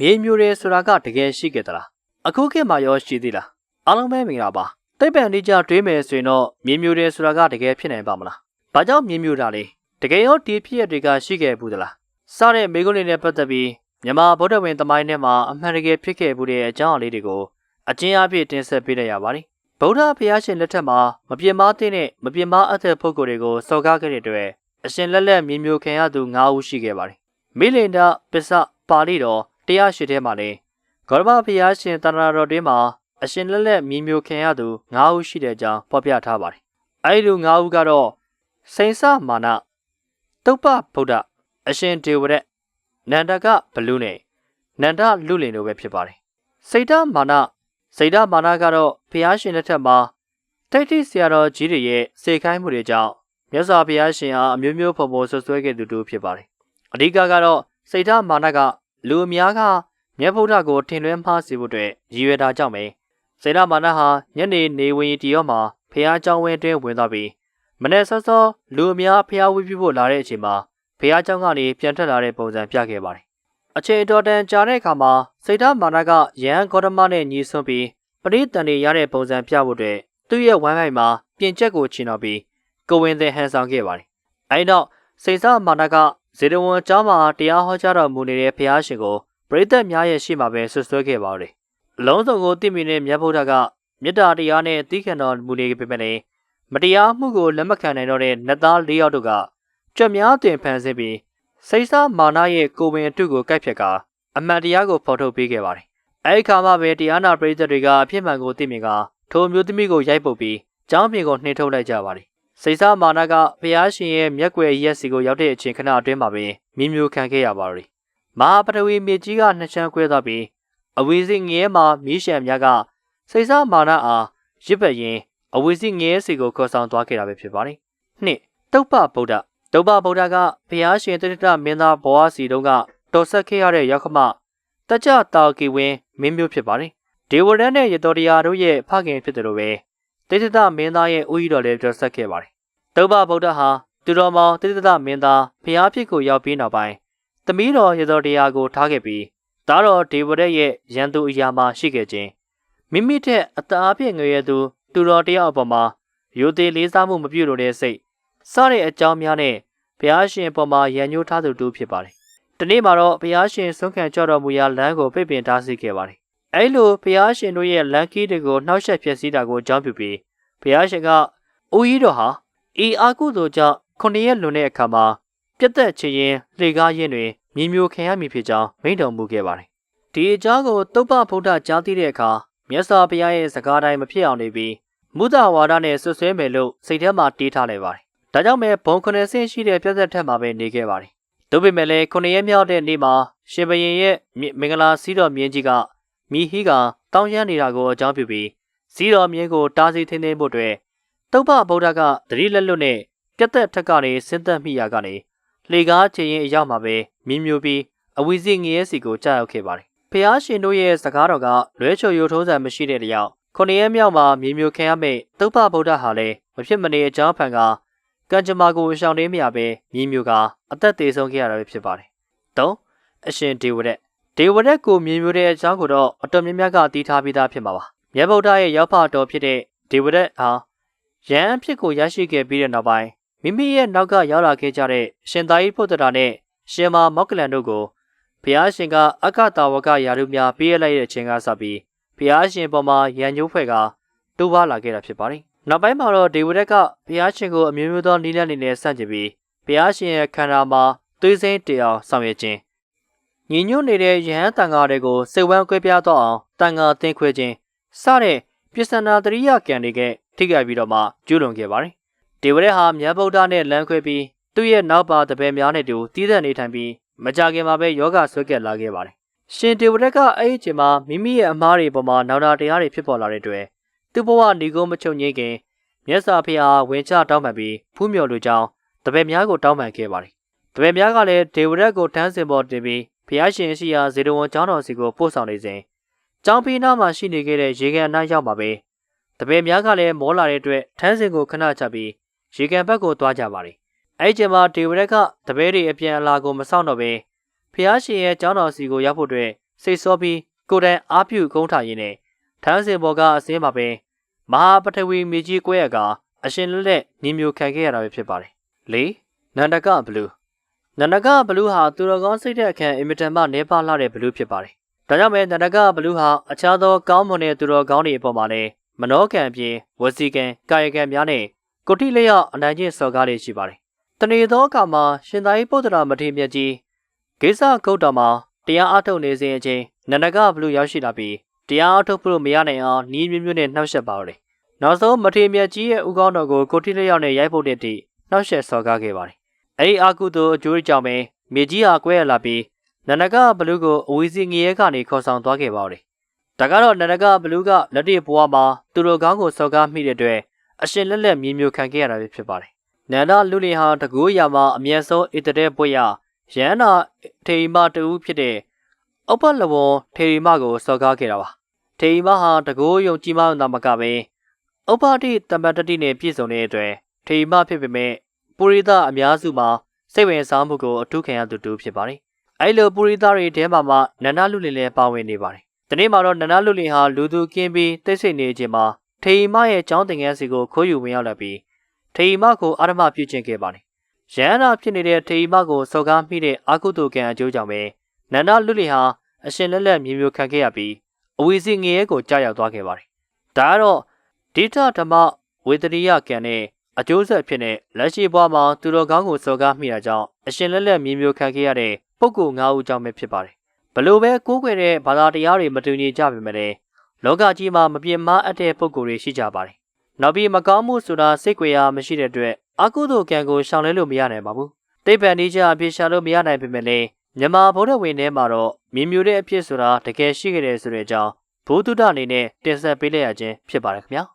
မြေမျိုးတွေဆိုတာကတကယ်ရှိခဲ့သလားအခုခေတ်မှာရောရှိသေးလားအားလုံးပဲမင်္ဂလာပါသိပ္ပံတိကျတွေးမယ်ဆိုရင်တော့မြေမျိုးတွေဆိုတာကတကယ်ဖြစ်နိုင်ပါမလားဘာကြောင့်မြေမျိုးတာလဲတကယ်ရောဒီဖြစ်ရတွေကရှိခဲ့ဘူးသလားစတဲ့မိကုန်းလေးနဲ့ပတ်သက်ပြီးမြန်မာဗုဒ္ဓဝင်သမိုင်းထဲမှာအမှန်တကယ်ဖြစ်ခဲ့မှုတဲ့အကြောင်းအလေးတွေကိုအကျဉ်းအပြည့်တင်ဆက်ပေးလိုက်ရပါတယ်ဗုဒ္ဓဘုရားရှင်လက်ထက်မှာမပြင်းမသင့်တဲ့မပြင်းမအပ်တဲ့ပုဂ္ဂိုလ်တွေကိုစော်ကားခဲ့တဲ့အတွက်အရှင်လက်လက်မြေမျိုးခင်ရသူ၅ဦးရှိခဲ့ပါတယ်မိလင်ဒပစ္စပါဠိတော် တရားရှိထဲမှာလည်းဂေါရမဘုရားရှင်တဏ္ဍာတော်တွင်မှာအရှင်လက်လက်မြေမျိုးခင်ရသူ၅ဦးရှိတဲ့အကြောင်းဖော်ပြထားပါတယ်အဲဒီလူ၅ဦးကတော့စိန်စမာနတုပ္ပဗုဒ္ဓအရှင်ဒေဝရက်နန္ဒကဘလူးနဲ့နန္ဒလူလင်တို့ပဲဖြစ်ပါတယ်စိတ်ဓမာနစိတ်ဓမာနကတော့ဘုရားရှင်လက်ထက်မှာတိတ်တိဆရာတော်ကြီးတွေရဲ့စေခိုင်းမှုတွေကြောင့်မြတ်စွာဘုရားရှင်အားအမျိုးမျိုးပုံပုံဆွဆွဲခဲ့သူတို့ဖြစ်ပါတယ်အဓိကကတော့စိတ်ဓမာနက လူအများကမြတ်ဗုဒ္ဓကိုထင်လွဲမှားစေဖို့အတွက်ရည်ရွယ်တာကြောင့်ပဲစိတ်ဓမာနဟာညနေနေဝင်တီရောမှာဘုရားကျောင်းဝင်းတွင်ဝင်သွားပြီးမနေ့စောစောလူအများဖျားဝီးပြဖို့လာတဲ့အချိန်မှာဘုရားကျောင်းကနေပြန်ထွက်လာတဲ့ပုံစံပြခဲ့ပါတယ်။အချိန်တော်တန်ကြာတဲ့အခါမှာစိတ်ဓာမာနကယဟန်ဂေါတမနဲ့ညီဆွန်းပြီးပရိသန်တွေရတဲ့ပုံစံပြဖို့အတွက်သူ့ရဲ့ဝိုင်းဝိုင်းမှာပြင်ချက်ကိုချင်တော်ပြီးကိုဝင်တဲ့ဟန်ဆောင်ခဲ့ပါတယ်။အဲဒီနောက်စိတ်ဓာမာနက ဇေဒဝန်ကျောင်းမှာတရားဟောကြားတော်မူနေတဲ့ဘုရားရှင်ကိုပရိသတ်များရဲ့ရှေ့မှာပဲဆွဆွဲခဲ့ပါတယ်။အလုံးစုံကိုသိမြင်တဲ့မြတ်ဗုဒ္ဓကမေတ္တာတရားနဲ့သီးခံတော်မူနေပေမဲ့မတရားမှုကိုလက်မခံနိုင်တော့တဲ့နတ်သား၄ယောက်တို့ကကြွက်များတင်ဖန်ဆင်းပြီးစိတ်စားမာနရဲ့ကိုဝင်အတုကိုကိုက်ဖြတ်ကာအမှန်တရားကိုဖော်ထုတ်ပေးခဲ့ပါတယ်။အဲဒီခါမှပဲတရားနာပရိသတ်တွေကအဖြစ်မှန်ကိုသိမြင်ကထိုမျိုးသမီးကိုရိုက်ပုတ်ပြီးကျောင်းပြင်ကိုနှင်ထုတ်လိုက်ကြပါတယ်။ စိတ်စားမာနကဘုရားရှင်ရဲ့မျက်ွယ်ရက်စီကိုရောက်တဲ့အချိန်ခဏအတွင်းမှာပဲမိမျိုးခံခဲ့ရပါတယ်။မဟာပထဝီမြေကြီးကနှစ်ချမ်းခွဲသွားပြီးအဝီစီငရဲမှာမီးရှံများကစိတ်စားမာနအားရစ်ပတ်ရင်အဝီစီငရဲစီကိုခေါ်ဆောင်သွားခဲ့တာပဲဖြစ်ပါတယ်။နှစ်တုပ္ပဗုဒ္ဓတုပ္ပဗုဒ္ဓကဘုရားရှင်တတိတမင်းသားဘဝစီတုံးကတော်ဆက်ခဲ့ရတဲ့ရောက်ခမတကြတာကီဝင်းမင်းမျိုးဖြစ်ပါတယ်။ဒေဝရန်နဲ့ရတော်တရားတို့ရဲ့ဖခင်ဖြစ်တယ်လို့ပဲ တိတတမင်းသားရဲ့ဦးကြီးတော်လည်းတော်ဆက်ခဲ့ပါတယ်။တုပ္ပဗုဒ္ဓဟာသူတော်မောင်တိတတမင်းသားဘုရားဖြစ်ကိုရောက်ပြီးနောက်ပိုင်းသမီးတော်ရတော်တရားကိုထားခဲ့ပြီးသားတော်ဒေဝရက်ရဲ့ရန်သူအရာမှာရှိခဲ့ခြင်းမိမိထက်အသာအဖြစ်ငွေရသူသူတော်တရားအပေါ်မှာရိုသေလေးစားမှုမပြုလို့တဲ့စိတ်စတဲ့အကြောင်းများနဲ့ဘုရားရှင်အပေါ်မှာရန်ညှိုးထားသူတူဖြစ်ပါတယ်။ဒီနေ့မှာတော့ဘုရားရှင်ဆုံးခံကြတော်မူရာလမ်းကိုပြပင်တားဆီးခဲ့ပါတယ်။ အဲလိုဘုရားရှင်တို့ရဲ့လမ်းကီးတွေကိုနှောက်ယှက်ဖျက်ဆီးတာကိုအကြောင်းပြုပြီးဘုရားရှင်ကအိုးကြီးတော်ဟာဤအာကုသိုလ်ကြောင့်ခုနှစ်ရက်လွန်တဲ့အခါမှာပြတ်သက်ချင်ရင်လှေကားရင်းတွင်မြင်မျိုးခံရမည်ဖြစ်ကြောင်းမိန့်တော်မူခဲ့ပါတယ်။ဒီအကြောင်းကိုတုပ္ပဗုဒ္ဓကြားသိတဲ့အခါမြတ်စွာဘုရားရဲ့စကားတိုင်းမဖြစ်အောင်နေပြီးမုဒ္ဒဝါဒနဲ့ဆွဆွဲမယ်လို့စိတ်ထဲမှာတီးထားလိုက်ပါတယ်။ဒါကြောင့်ပဲဘုံခုနှစ်ဆင့်ရှိတဲ့ပြဿနာထက်မှာပဲနေခဲ့ပါတယ်။ဒါပေမဲ့လည်းခုနှစ်ရက်မြောက်တဲ့နေ့မှာရှင်ဘရင်ရဲ့မင်္ဂလာစီးတော်မြင်းကြီးက မိဟီကတောင်းရမ်းနေတာကိုအကြောင်းပြုပြီးစီးတော်မြင်းကိုတားဆီးထိန်းသိမ်းဖို့အတွက်တုပ္ပဗုဒ္ဓကတတိလက်လွတ်နဲ့ပြတ်သက်ထက်ကနေဆင်းသက်မိရာကနေလေကားချင်ရင်အရောက်မှာပဲမြင်းမျိုးပြီးအဝီစီငရဲစီကိုကြားရောက်ခဲ့ပါတယ်။ဖះရှင်တို့ရဲ့စကားတော်ကလွဲချွရုံထုံးစံမရှိတဲ့တယောက်ခုနှစ်ရက်မြောက်မှာမြေမျိုးခံရမယ့်သုပ္ပဗုဒ္ဓဟာလည်းမဖြစ်မနေအကြောင်းဖန်ကကံကြမ္မာကိုရှောင်နေမြပဲမြေမျိုးကအသက်သေးဆုံးခဲ့ရတာပဲဖြစ်ပါတယ်။၃အရှင်ဒေဝရက် ဒေဝရက်ကိုမြေမျိုးတဲ့အကြောင်းကိုတော့အတော်များများကတီးထားပြီးသားဖြစ်မှာပါ။မြတ်ဗုဒ္ဓရဲ့ရောက်ဖတော်ဖြစ်တဲ့ဒေဝရက်ဟာယဟန်အဖြစ်ကိုရရှိခဲ့ပြီးတဲ့နောက်ပိုင်းမိမိရဲ့နောက်ကရောက်လာခဲ့ကြတဲ့ရှင်သာရိပုတ္တရာနဲ့ရှင်မာမောက္ကလန်တို့ကိုဘုရားရှင်ကအက္ခတာဝကယာရုများပေးရလိုက်တဲ့အချိန်ကစပြီးဘုရားရှင်ပေါ်မှာရန်ညှိုးဖွဲ့ကတိုးပွားလာခဲ့တာဖြစ်ပါတယ်။နောက်ပိုင်းမှာတော့ဒေဝရက်ကဘုရားရှင်ကိုအမျိုးမျိုးသောနည်းလမ်းတွေနဲ့ဆန့်ကျင်ပြီးဘုရားရှင်ရဲ့ခန္ဓာမှာသွေးစိမ့်တေအောင်ဆောင်ရွက်ခြင်း ညီညွတ်နေတဲ့ယဟန်တန်ဃာတွေကိုစိတ်ဝမ်းကွဲပြားတော့အောင်တန်ဃာသင်ခွဲခြင်းစတဲ့ပစ္စနာတရိယကံတွေကထိခိုက်ပြီးတော့မှကျူးလွန်ခဲ့ပါတယ်။ဒေဝရက်ဟာမြတ်ဗုဒ္ဓနဲ့လမ်းခွဲပြီးသူ့ရဲ့နောက်ပါတပည့်များနဲ့တူတည်တဲ့နေထိုင်ပြီးမကြခင်မှာပဲယောဂဆွဲကက်လာခဲ့ပါတယ်။ရှင်ဒေဝရက်ကအဲ့ဒီအချိန်မှာမိမိရဲ့အမားတွေပေါ်မှာနောင်တာတရားတွေဖြစ်ပေါ်လာတဲ့အတွက်သူ့ဘဝဏီကုန်းမချုပ်ငြိခင်မြတ်စွာဘုရားဝင်ချတောင်းပန်ပြီးဖူးမြော်လူကြောင်းတပည့်များကိုတောင်းပန်ခဲ့ပါတယ်။တပည့်များကလည်းဒေဝရက်ကိုထမ်းစင်ပေါ်တင်ပြီး ဘုရားရှင်ရှိရာဇေဒဝန်ကျောင်းတော်စီကိုပို့ဆောင်နေစဉ်ကျောင်းပီးနားမှာရှိနေခဲ့တဲ့ရေကန်အနားရောက်မှာပဲတပည့်များကလည်းမောလာတဲ့အတွက်ထမ်းစင်ကိုခဏချပြီးရေကန်ဘက်ကိုသွားကြပါတယ်။အဲဒီချိန်မှာဒေဝရက်ကတပည့်တွေအပြန်အလာကိုမဆောင်တော့ဘဲဖះရှင်ရဲ့ကျောင်းတော်စီကိုရောက်ဖို့အတွက်စိတ်ဆောပြီးကိုယ်တိုင်အားပြုကုန်းထားရင်းနဲ့ထန်းစင်ဘောကအစင်းမှာပင်မဟာပထဝီမြေကြီးကွဲရကအရှင်လက်လက်ညီမျိုးခံခဲ့ရတာပဲဖြစ်ပါတယ်။၄နန္ဒကဘလူး နန္ဒကဘလူးဟာသူတော်ကောင်းစိတ်တဲ့အခန့်အင်မတန်မှနေပါလာတဲ့ဘလူးဖြစ်ပါတယ်။ဒါကြောင့်ပဲနန္ဒကဘလူးဟာအခြားသောကောင်းမွန်တဲ့သူတော်ကောင်းတွေအပေါ်မှာလည်းမနောကံအပြင်ဝစီကံကာယကံများနဲ့ကိုတိလျော့အနိုင်ကျင့်စော်ကားလေးရှိပါတယ်။တဏီသောအခါမှာရှင်သာရိပုတ္တရာမထေရမြတ်ကြီးဂိဇဂုတ်တော်မှာတရားအားထုတ်နေစဉ်အချိန်နန္ဒကဘလူးရောက်ရှိလာပြီးတရားအားထုတ်ဖို့မရနိုင်အောင်နီးမြမျိုးနဲ့နှောက်ယှက်ပါတော့။နောက်ဆုံးမထေရမြတ်ကြီးရဲ့ဥကောင်းတော်ကိုကိုတိလျော့နဲ့ရိုက်ဖို့တဲ့အထိနှောက်ယှက်စော်ကားခဲ့ပါတယ်။ အဲဒီအာကုသိုလ်အကျိုးကြောင့်ပဲမြေကြီးဟာကွဲရလာပြီးနန္ဒကဘလူးကိုအဝီစီငရဲကနေခေါ်ဆောင်သွားခဲ့ပါတယ်။ဒါကတော့နန္ဒကဘလူးကလက်တွေ့ဘဝမှာသူတို့ကောင်းကိုစော်ကားမိတဲ့အတွက်အရှင်လက်လက်မြေမျိုးခံခဲ့ရတာပဲဖြစ်ပါတယ်။နန္ဒလူလင်ဟာတကူရာမှာအမျက်ဆုံးဣတတဲ့ပွေရရန်နာထေရီမတူဖြစ်တဲ့ဥပ္ပလဝံထေရီမကိုစော်ကားခဲ့တာပါ။ထေရီမဟာတကူယုံကြည်မှသာမကပဲဥပ္ပတိတမ္ပတတိနဲ့ပြည့်စုံတဲ့အတွက်ထေရီမဖြစ်ပေမဲ့ ပုရိသအများစုမှာစိတ်ဝင်စားမှုကိုအထူးခံရသူတူဖြစ်ပါတယ်။အဲလိုပုရိသတွေထဲမှာမှနန္ဒလူလင်လည်းပါဝင်နေပါတယ်။ဒီနေ့မှာတော့နန္ဒလူလင်ဟာလူသူကင်းပြီးတိတ်ဆိတ်နေခြင်းမှာထေရီမရဲ့ကျောင်းသင်ခန်းစီကိုခိုးယူဝင်ရောက်လာပြီးထေရီမကိုအာရမပြုကျင့်ခဲ့ပါတယ်။ရဟန္တာဖြစ်နေတဲ့ထေရီမကိုစော်ကားမိတဲ့အာကုတုကံအကျိုးကြောင့်ပဲနန္ဒလူလင်ဟာအရှင်လက်လက်မြေမျိုးခံခဲ့ရပြီးအဝီစီငရဲကိုကြားရောက်သွားခဲ့ပါတယ်။ဒါကတော့ဒိဋ္ဌဓမ္မဝေတရိယကံနဲ့ အကျိုးဆက်ဖြစ်တဲ့လက်ရှိဘဝမှာသူတော်ကောင်းကိုစော်ကားမိတာကြောင့်အရှင်လက်လက်မြေမျိုးခံခဲ့ရတဲ့ပုဂ္ဂိုလ်၅ဦးကြောင့်ပဲဖြစ်ပါတယ်။ဘလို့ပဲကိုးကွယ်တဲ့ဘာသာတရားတွေမတူညီကြပါမယ်လေ။လောကကြီးမှာမပြင်းမအပ်တဲ့ပုဂ္ဂိုလ်တွေရှိကြပါတယ်။နောက်ပြီးမကောင်းမှုဆိုတာစိတ်ကြွယ်ရာမရှိတဲ့အတွက်အကုသိုလ်ကံကိုရှောင်လဲလို့မရနိုင်ပါဘူး။တိဗ္ဗံနိကြအပြည့်ရှာလို့မရနိုင်ပေမဲ့လည်းမြမဗုဒ္ဓဝင်ထဲမှာတော့မြင်မြူတဲ့အဖြစ်ဆိုတာတကယ်ရှိခဲ့တယ်ဆိုတဲ့အကြောင်းဘုဒ္ဓအနေနဲ့တင်ဆက်ပေးလိုက်ရခြင်းဖြစ်ပါတယ်ခင်ဗျာ။